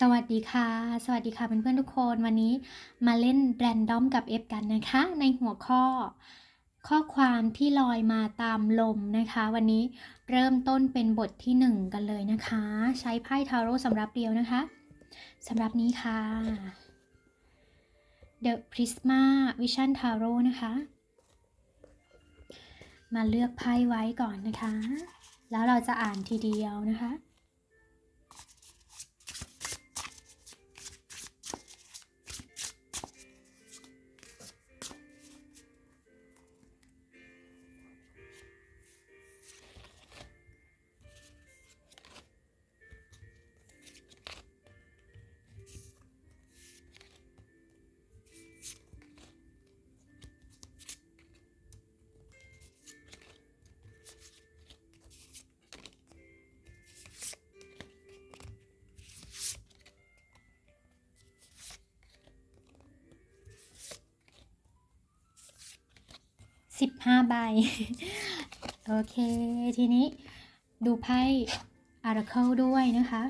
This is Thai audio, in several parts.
สวัสดีค่ะ สวัสดีค่ะเพื่อนๆทุกคนวันนี้มาเล่นแรนดอมกับ F กันนะคะ ในหัวข้อ ข้อความที่ลอยมาตามลมนะคะ วันนี้เริ่มต้นเป็นบทที่ 1 กันเลยนะคะ ใช้ไพ่ทาโร่สำหรับเดียวนะคะสำหรับนี้ค่ะ The Prisma Vision Tarot นะคะ มาเลือกไพ่ไว้ก่อนนะคะ แล้วเราจะอ่านทีเดียวนะคะ สิบห้าใบ โอเค ทีนี้ดูไพ่ Oracle ด้วยนะคะ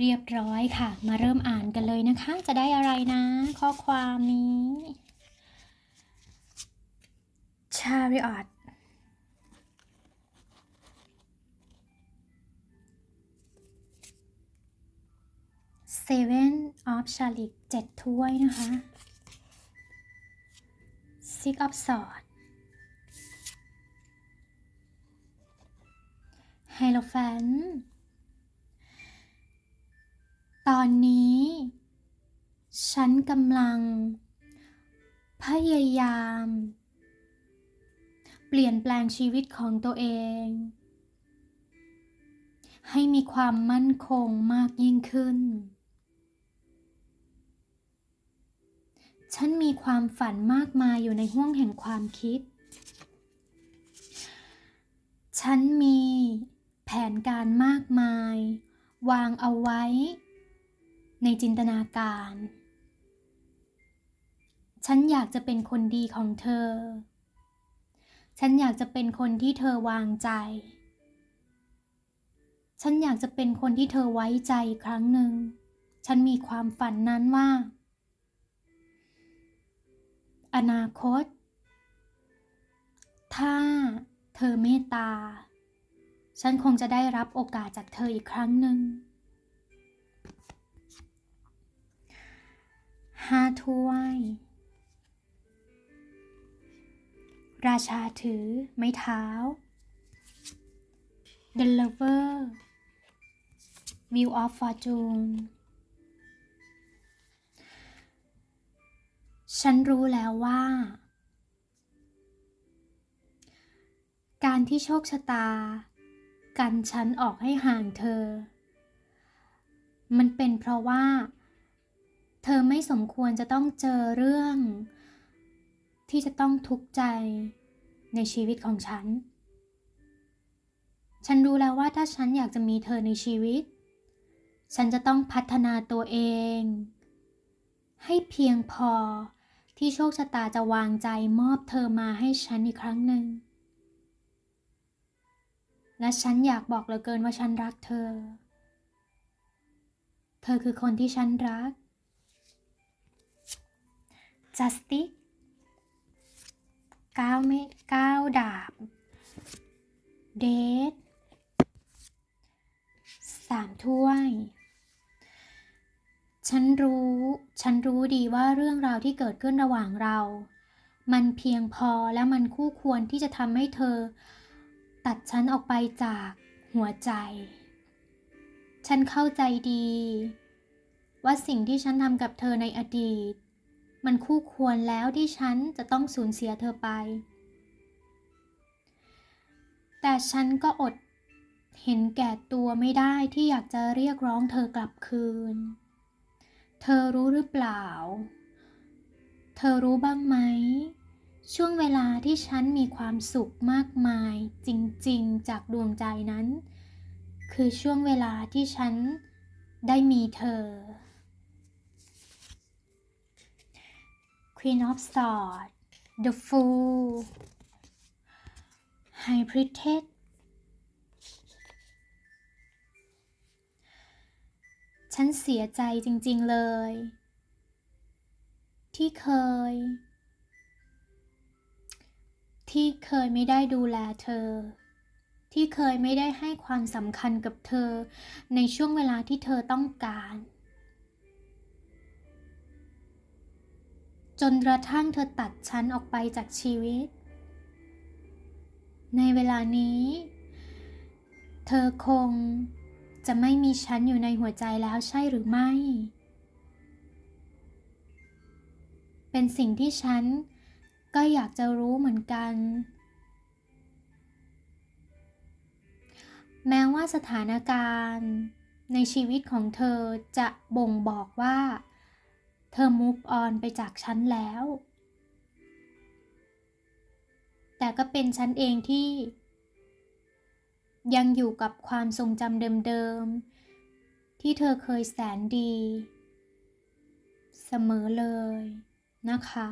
เรียบร้อยค่ะ มาเริ่มอ่านกันเลยนะคะ จะได้อะไรนะ ข้อความนี้ Chariot Seven of Chalice เจ็ดถ้วยนะคะ Six of Swords Hierophant ตอนนี้ ฉันกำลัง พยายาม เปลี่ยนแปลงชีวิตของตัวเอง ให้มีความมั่นคงมากยิ่งขึ้น ฉันมีความฝันมากมายอยู่ในห้วงแห่งความคิด ฉันมีแผนการมากมายวางเอาไว้ ในจินตนาการ ฉันอยากจะเป็นคนดีของเธอ ฉันอยากจะเป็นคนที่เธอวางใจ ฉันอยากจะเป็นคนที่เธอไว้ใจอีกครั้งหนึ่ง ฉันมีความฝันนั้นว่า อนาคต ถ้าเธอเมตตา ฉันคงจะได้รับโอกาสจากเธออีกครั้งหนึ่ง ห้าถ้วย ราชาถือไม้เท้า The Lover View of Fortune ฉันรู้แล้วว่า การที่โชคชะตา กันฉันออกให้ห่างเธอ มันเป็นเพราะว่า เธอไม่สมควรจะต้องเจอเรื่อง ที่จะต้องทุกข์ใจในชีวิตของฉัน ฉันรู้แล้วว่าถ้าฉันอยากจะมีเธอในชีวิต ฉันจะต้องพัฒนาตัวเอง ให้เพียงพอที่โชคชะตาจะวางใจมอบเธอมาให้ฉันอีกครั้งหนึ่ง และฉันอยากบอกเหลือเกินว่าฉันรักเธอ เธอคือคนที่ฉันรัก justice ก้าวไม่ก้าวดาบเดทสามถ้วย ฉันรู้ ฉันรู้ดีว่าเรื่องราวที่เกิดขึ้นระหว่างเรา มันเพียงพอและมันคู่ควรที่จะทำให้เธอ ตัดฉันออกไปจากหัวใจ ฉันเข้าใจดี ว่าสิ่งที่ฉันทำกับเธอในอดีต มันคู่ควรแล้วที่ฉันจะต้องสูญเสียเธอไป แต่ฉันก็อดเห็นแก่ตัวไม่ได้ที่อยากจะเรียกร้องเธอกลับคืน เธอรู้หรือเปล่า เธอรู้บ้างไหม ช่วงเวลาที่ฉันมีความสุขมากมาย จริงๆ จากดวงใจนั้น คือช่วงเวลาที่ฉันได้มีเธอ Queen of Swords The Fool High Priestess ฉันเสียใจจริง ๆ เลย ที่เคย ที่เคยไม่ได้ดูแลเธอ ที่เคยไม่ได้ให้ความสำคัญกับเธอ ในช่วงเวลาที่เธอต้องการ จนกระทั่งเธอตัดฉันออกไปจากชีวิต ในเวลานี้ เธอคงจะไม่มีฉันอยู่ในหัวใจแล้วใช่หรือไม่ เป็นสิ่งที่ฉันก็อยากจะรู้เหมือนกัน แม้ว่าสถานการณ์ในชีวิตของเธอจะบ่งบอกว่า เธอ move on ไปจากฉันแล้ว แต่ก็เป็นฉันเองที่ ยังอยู่กับความทรงจำเดิมๆ ที่เธอเคยแสนดี เสมอเลยนะคะ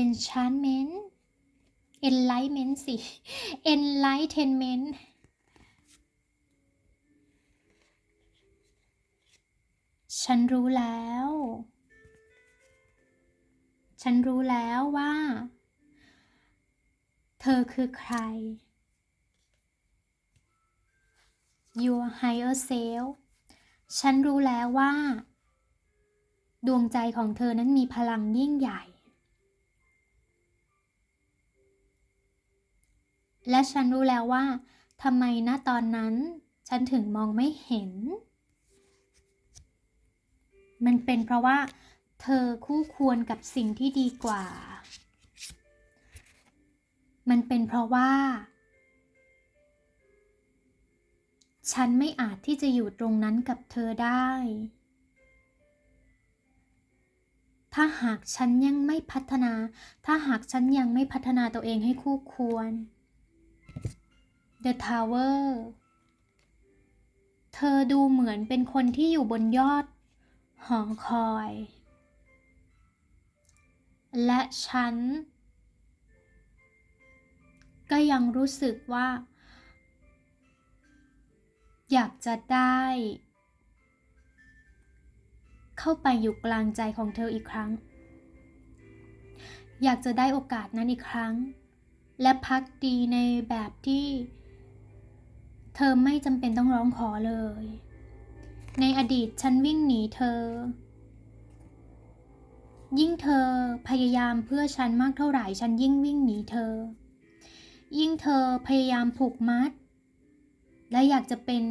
enchantment enlightenment สิ enlightenment ฉันรู้แล้ว ฉันรู้แล้วว่า เธอคือใคร your higher self ฉันรู้แล้วว่า ดวงใจของเธอนั้นมีพลังยิ่งใหญ่ และฉันรู้แล้วว่าทำไมณตอนนั้น ฉันถึงมองไม่เห็น มันเป็นเพราะว่า เธอคู่ควรกับสิ่งที่ดีกว่า มันเป็นเพราะว่า ฉันไม่อาจที่จะอยู่ตรงนั้นกับเธอได้ ถ้าหากฉันยังไม่พัฒนา ถ้าหากฉันยังไม่พัฒนาตัวเองให้คู่ควร The Tower เธอดูเหมือนเป็นคนที่อยู่บนยอด หอคอย และฉัน ก็ยังรู้สึกว่า อยากจะได้ เข้าไปอยู่กลางใจของเธออีกครั้ง อยากจะได้โอกาสนั้นอีกครั้ง และพักดีในแบบที่ เธอไม่จำเป็นต้องร้องขอเลย ในอดีตฉันวิ่งหนีเธอ ยิ่งเธอพยายามเพื่อฉันมากเท่าไหร่ฉันยิ่งวิ่งหนีเธอ ยิ่งเธอพยายามผูกมัด และอยากจะเป็น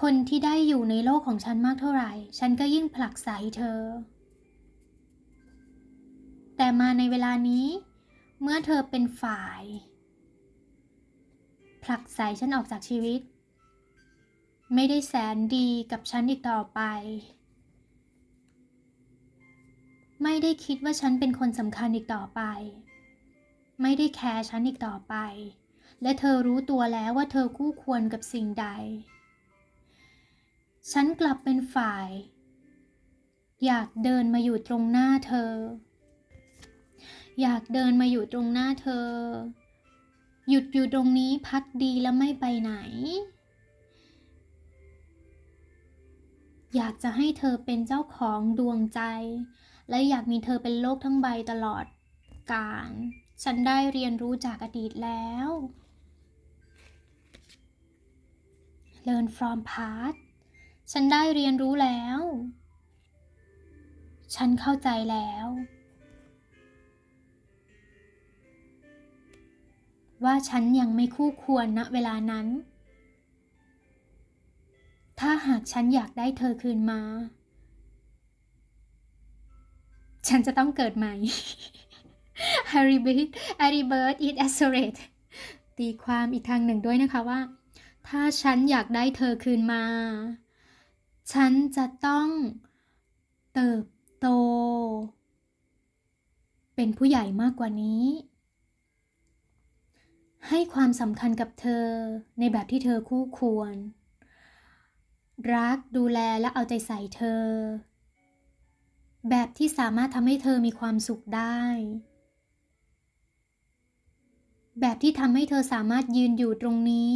คนที่ได้อยู่ในโลกของฉันมากเท่าไหร่ ฉันก็ยิ่งผลักไสเธอ แต่มาในเวลานี้ เมื่อเธอเป็นฝ่าย ผลักไสฉันออกจากชีวิต ไม่ได้แสนดีกับฉันอีกต่อไป ไม่ได้คิดว่าฉันเป็นคนสำคัญอีกต่อไป ไม่ได้แคร์ฉันอีกต่อไป และเธอรู้ตัวแล้วว่าเธอคู่ควรกับสิ่งใด ฉันกลับเป็นฝ่าย อยากเดินมาอยู่ตรงหน้าเธอ อยากเดินมาอยู่ตรงหน้าเธอ หยุดอยู่ตรงนี้พักดีแล้วไม่ไปไหน อยากจะให้เธอเป็นเจ้าของดวงใจ และอยากมีเธอเป็นโลกทั้งใบตลอดกาลฉันได้เรียนรู้จากอดีตแล้ว Learn from past ฉันได้เรียนรู้แล้ว ฉันเข้าใจแล้ว ว่าฉันยังไม่คู่ควรณเวลานั้น ถ้าหากฉันอยากได้เธอคืนมา ฉันจะต้องเกิดใหม่ Harry Bird Harry Bird is accurate ตีความอีกทางหนึ่งด้วยนะคะว่า ถ้าฉันอยากได้เธอคืนมา ฉันจะต้องเติบโต เป็นผู้ใหญ่มากกว่านี้ ให้ความสำคัญกับเธอในแบบที่เธอคู่ควร รักดูแลและเอาใจใส่เธอ แบบที่สามารถทำให้เธอมีความสุขได้ แบบที่ทำให้เธอสามารถยืนอยู่ตรงนี้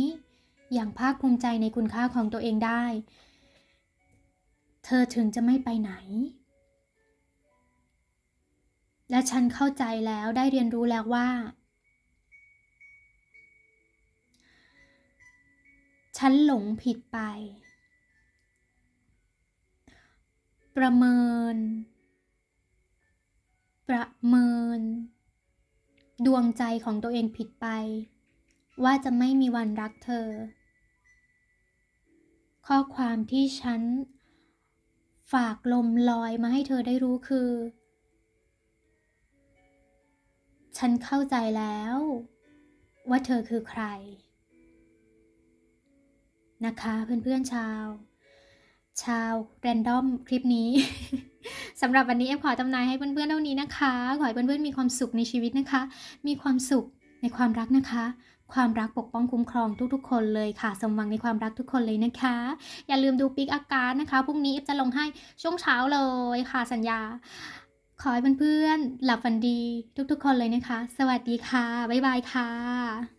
อย่างภาคภูมิใจในคุณค่าของตัวเองได้ เธอถึงจะไม่ไปไหน และฉันเข้าใจแล้วได้เรียนรู้แล้วว่าฉันหลงผิดไป ประเมิน ประเมิน ดวงใจของตัวเองผิดไป ว่าจะไม่มีวันรักเธอ ข้อความที่ฉัน ฝากลมลอยมาให้เธอได้รู้คือ ฉันเข้าใจแล้ว ว่าเธอคือใคร นะคะเพื่อนๆชาว ชาวแรนดอมคลิปนี้ สำหรับวันนี้เอฟขอตำนายให้เพื่อนๆเท่านี้นะคะ ขอให้เพื่อนๆมีความสุขในชีวิตนะคะ มีความสุขในความรักนะคะ ความรักปกป้องคุ้มครองทุกๆ คนเลยค่ะ สมหวังในความรักทุกคนเลยนะคะ อย่าลืมดูปิกอาการนะคะพรุ่งนี้เอฟจะลงให้ช่วงเช้าเลยค่ะสัญญา ขอให้เพื่อนๆหลับฝันดีทุกๆ คนเลยนะคะ สวัสดีค่ะบ๊ายบายค่ะ